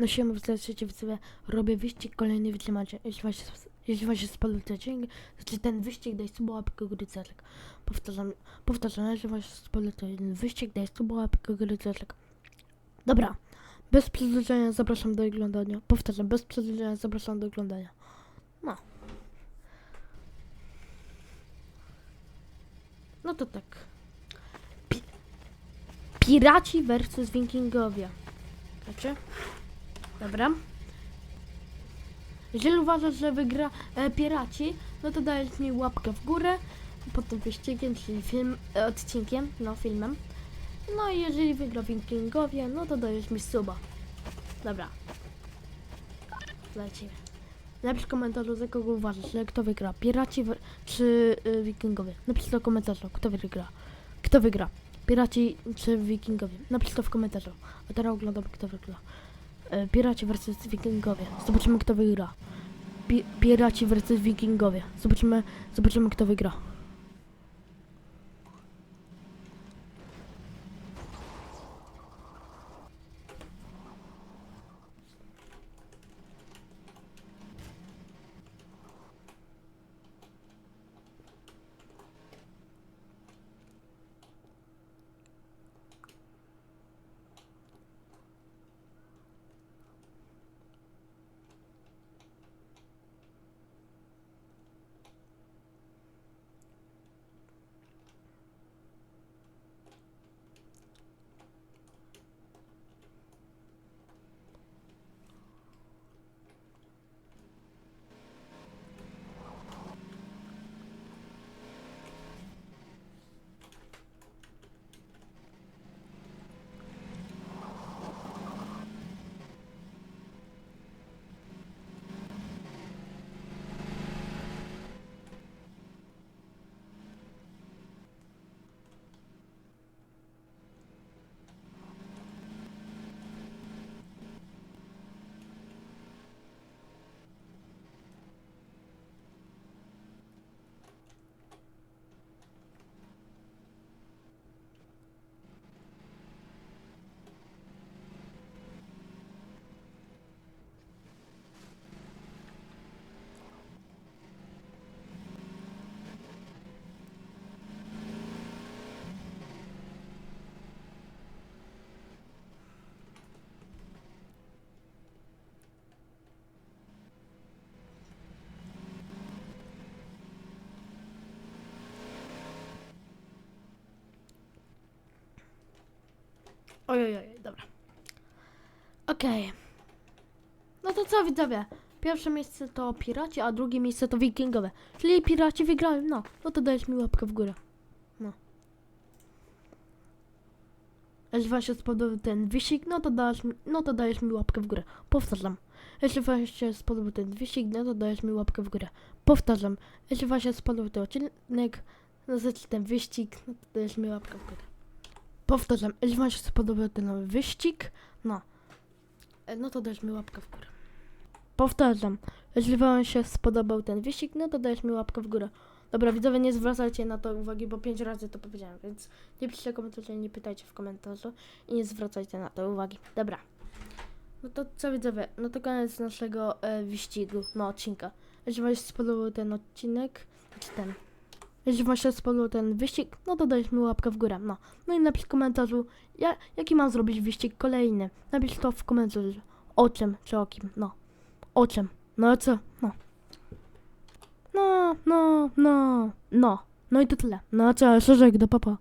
No siema, witajcie widzowie, robię wyścig kolejny wytrzymacie. Jeśli właśnie, jeśli właśnie spadł ten odcinek, znaczy ten wyścig daj suba łapkę góry cecek. Powtarzam, powtarzam, jeśli właśnie spadł ten wyścig daj suba łapkę góry cecek. Dobra, bez przedłużenia zapraszam do oglądania. Powtarzam, bez przedłużenia zapraszam do oglądania. No. No to tak. Pi Piraci versus Wikingowie. Znaczy? Dobra. Jeżeli uważasz, że wygra e, Piraci, no to dajesz mi łapkę w górę pod tym wyścigiem, czyli film, e, odcinkiem, no filmem. No i jeżeli wygra Wikingowie, no to dajesz mi suba. Dobra. Lecimy. Napisz komentarzu, za kogo uważasz, że kto wygra, Piraci czy y, Wikingowie. Napisz to w komentarzu, kto wygra. Kto wygra, Piraci czy Wikingowie. Napisz to w komentarzu. A teraz oglądamy, kto wygra. E, Piraci versus Wikingowie. Zobaczymy, kto wygra. Pi Piraci versus Wikingowie. Zobaczymy, zobaczymy, kto wygra. Ojej, ojej, dobra. Okej. No to co widzowie? Pierwsze miejsce to piraci, a drugie miejsce to wikingowe. Czyli piraci wygrałem, no. No to dajesz mi łapkę w górę. No. Jeśli wam się spodobał ten wyścig, no to dajesz mi, no to dajesz mi łapkę w górę. Powtarzam. Jeśli wam się spodobał ten wyścig, no to dajesz mi łapkę w górę. Powtarzam. Jeśli wam się spodobał ten odcinek, no znaczy ten wyścig, no to dajesz mi łapkę w górę. Powtarzam, jeśli wam się spodobał ten nowy wyścig, no, e, no to dajesz mi łapkę w górę. Powtarzam, jeśli wam się spodobał ten wyścig, no to dajesz mi łapkę w górę. Dobra, widzowie, nie zwracajcie na to uwagi, bo pięć razy to powiedziałem, więc nie piszcie komentarzy, nie pytajcie w komentarzu i nie zwracajcie na to uwagi. Dobra. No to co widzowie, no to koniec naszego e, wyścigu, no odcinka. Jeśli wam się spodobał ten odcinek, czy ten, jeśli wam się spodobał ten wyścig, no to dajesz mi łapkę w górę, no. No i napisz w komentarzu, ja, jaki mam zrobić wyścig kolejny. Napisz to w komentarzu, o czym, czy o kim, no. O czym, no co, no. No, no, no, no. No i to tyle. No co, szerzej, do papa.